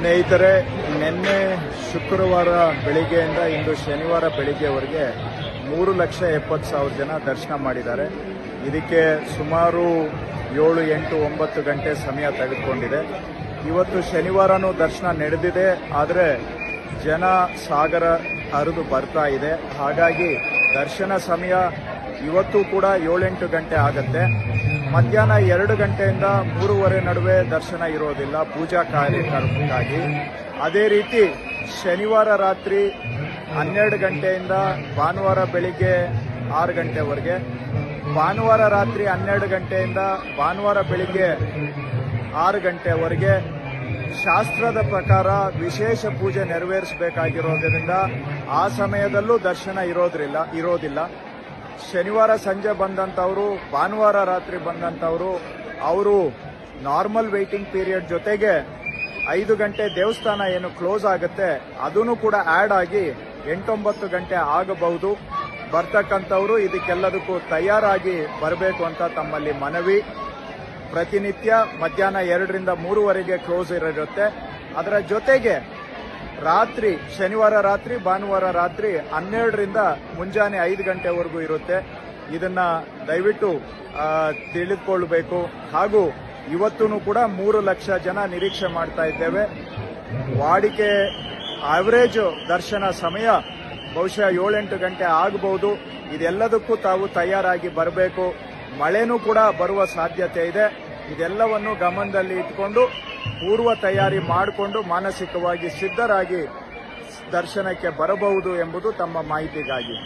ಸ್ನೇಹಿತರೆ, ನಿನ್ನೆ ಶುಕ್ರವಾರ ಬೆಳಿಗ್ಗೆಯಿಂದ ಇಂದು ಶನಿವಾರ ಬೆಳಿಗ್ಗೆವರೆಗೆ ಮೂರು ಲಕ್ಷ ಎಪ್ಪತ್ತು ಸಾವಿರ ಜನ ದರ್ಶನ ಮಾಡಿದ್ದಾರೆ. ಇದಕ್ಕೆ ಸುಮಾರು ಏಳು, ಎಂಟು, ಒಂಬತ್ತು ಗಂಟೆ ಸಮಯ ತೆಗೆದುಕೊಂಡಿದೆ. ಇವತ್ತು ಶನಿವಾರನೂ ದರ್ಶನ ನಡೆದಿದೆ, ಆದರೆ ಜನ ಸಾಗರ ಹರಿದು ಬರ್ತಾ ಇದೆ. ಹಾಗಾಗಿ ದರ್ಶನ ಸಮಯ ಇವತ್ತು ಕೂಡ ಏಳೆಂಟು ಗಂಟೆ ಆಗತ್ತೆ. ಮಧ್ಯಾಹ್ನ ಎರಡು ಗಂಟೆಯಿಂದ ಮೂರುವರೆ ನಡುವೆ ದರ್ಶನ ಇರೋದಿಲ್ಲ ಪೂಜಾ ಕಾರ್ಯಕ್ರಮಕ್ಕಾಗಿ. ಅದೇ ರೀತಿ ಶನಿವಾರ ರಾತ್ರಿ ಹನ್ನೆರಡು ಗಂಟೆಯಿಂದ ಭಾನುವಾರ ಬೆಳಿಗ್ಗೆ ಆರು ಗಂಟೆವರೆಗೆ. ಭಾನುವಾರ ರಾತ್ರಿ ಹನ್ನೆರಡು ಗಂಟೆಯಿಂದ ಭಾನುವಾರ ಬೆಳಿಗ್ಗೆ ಆರು ಗಂಟೆವರೆಗೆ ಶಾಸ್ತ್ರದ ಪ್ರಕಾರ ವಿಶೇಷ ಪೂಜೆ ನೆರವೇರಿಸಬೇಕಾಗಿರೋದ್ರಿಂದ ಆ ಸಮಯದಲ್ಲೂ ದರ್ಶನ ಇರೋದ್ರಿಲ್ಲ, ಇರೋದಿಲ್ಲ. ಶನಿವಾರ ಸಂಜೆ ಬಂದಂಥವರು, ಭಾನುವಾರ ರಾತ್ರಿ ಬಂದಂಥವರು, ಅವರು ನಾರ್ಮಲ್ ವೆಯ್ಟಿಂಗ್ ಪೀರಿಯಡ್ ಜೊತೆಗೆ ಐದು ಗಂಟೆ ದೇವಸ್ಥಾನ ಏನು ಕ್ಲೋಸ್ ಆಗುತ್ತೆ ಅದೂ ಕೂಡ ಆ್ಯಡ್ ಆಗಿ ಎಂಟೊಂಬತ್ತು ಗಂಟೆ ಆಗಬಹುದು. ಬರ್ತಕ್ಕಂಥವರು ಇದಕ್ಕೆಲ್ಲದಕ್ಕೂ ತಯಾರಾಗಿ ಬರಬೇಕು ಅಂತ ತಮ್ಮಲ್ಲಿ ಮನವಿ. ಪ್ರತಿನಿತ್ಯ ಮಧ್ಯಾಹ್ನ ಎರಡರಿಂದ ಮೂರುವರೆಗೆ ಕ್ಲೋಸ್ ಇರುತ್ತೆ ಅದರ ಜೊತೆಗೆ ರಾತ್ರಿ, ಶನಿವಾರ ರಾತ್ರಿ, ಭಾನುವಾರ ರಾತ್ರಿ ಹನ್ನೆರಡರಿಂದ ಮುಂಜಾನೆ ಐದು ಗಂಟೆವರೆಗೂ ಇರುತ್ತೆ. ಇದನ್ನ ದಯವಿಟ್ಟು ತಿಳಿದುಕೊಳ್ಳಬೇಕು ಹಾಗೂ ಇವತ್ತೂ ಕೂಡ ಮೂರು ಲಕ್ಷ ಜನ ನಿರೀಕ್ಷೆ ಮಾಡ್ತಾ ಇದ್ದೇವೆ. ವಾಡಿಕೆ ಆವರೇಜ್ ದರ್ಶನ ಸಮಯ ಬಹುಶಃ ಏಳೆಂಟು ಗಂಟೆ ಆಗಬಹುದು ಇದೆಲ್ಲದಕ್ಕೂ ತಾವು ತಯಾರಾಗಿ ಬರಬೇಕು. ಮಳೆನೂ ಕೂಡ ಬರುವ ಸಾಧ್ಯತೆ ಇದೆ. ಇದೆಲ್ಲವನ್ನು ಗಮನದಲ್ಲಿ ಇಟ್ಕೊಂಡು ಪೂರ್ವ ತಯಾರಿ ಮಾಡಿಕೊಂಡು ಮಾನಸಿಕವಾಗಿ ಸಿದ್ಧರಾಗಿ ದರ್ಶನಕ್ಕೆ ಬರಬಹುದು ಎಂಬುದು ತಮ್ಮ ಮಾಹಿತಿಗಾಗಿ.